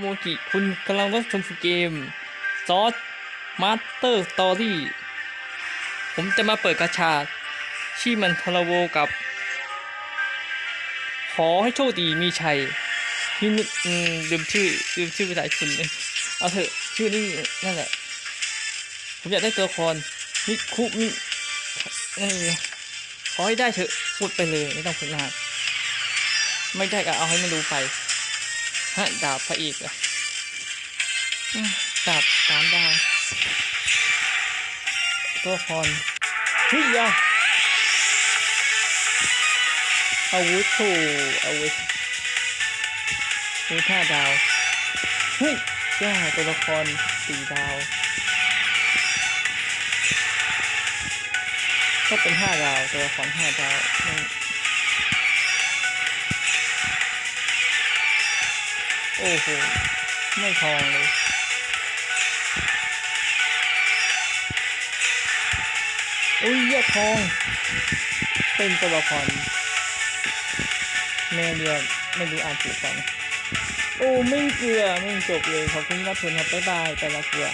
โมกิคุณกำลังรับชมเกมซอสมาสเตอร์สตอรี่ผมจะมาเปิดกระชาที่มันพาราโวกับ ขอให้โชคดีมีชัยที่นึกอืมลืมชื่อลืมชื่อภาษาญี่ปุ่นเลยเอาเถอะชื่อนี่นั่นแหละ ผมอยากได้ตัวละครมิคุมินั่ขอให้ได้เถอะพูดไปเลยไม่ต้องพูดมากไม่ได้ก็เอาให้มันดูไป ฮะดาบพระเอกอะดาบสามดาวตัวละครเฮ้ยาอาวุธโถอาวุธอาวุธห้าดาว เฮ้ยย่าตัวละครสี่ดาวก็เป็นห้าดาวตัวละครห้าดาว โอ้โห ไม่ทองเลยอุ้ยยอดทอง เป็นตัวละครแม่เดียวไม่รู้อ่านถูกเปล่านะโอ้ไม่เกลือไม่จบเลยขอบคุณที่รับชมครับบ๊ายบายแต่ละเกลือ